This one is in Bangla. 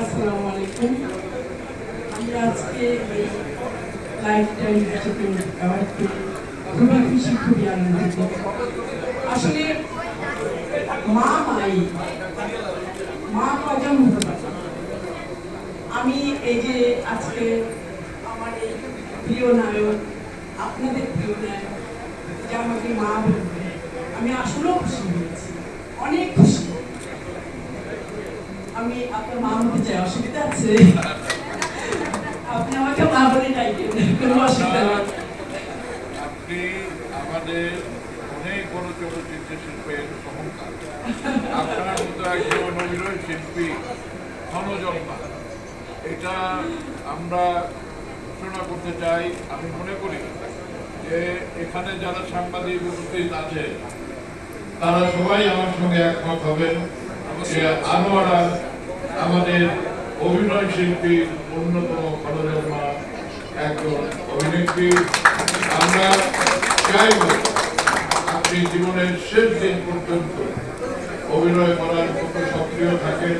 আসসালামু আলাইকুম। আমি আজকে এই লাইফ টাইম খুশি খুবই আনন্দিত। আসলে মা মাই মা কজন হতে পারে। আমি এই যে আজকে আমার এই প্রিয় নায়ক, আপনাদের প্রিয় নায়ক, যে আমাকে মা বলবে, আমি আসলেও খুশি হয়েছি। অনেক খুশি আমি আপনার মা হতে চাই অসুবিধা আছে। আপনি আমাকে মা বলে ডাইকেন কোনো অসুবিধা নেই। আপনি আমাদের অনেক বড় চলচ্চিত্র শিল্পের আপনার মতো একজন অভিনয় শিল্পী ক্ষণজন্মা এটা আমরা ঘোষণা করতে চাই আমি মনে করি যে এখানে যারা সাংবাদিক উপস্থিত আছে তারা সবাই আমার সঙ্গে একমত হবেন। আনোয়ারা আমাদের অভিনয় শিল্পীর অন্যতম ক্ষণজন্মা একজন অভিনেত্রী। আমরা চাইব আপনি জীবনের শেষ দিন পর্যন্ত অভিনয় করার মতো সক্রিয় থাকেন।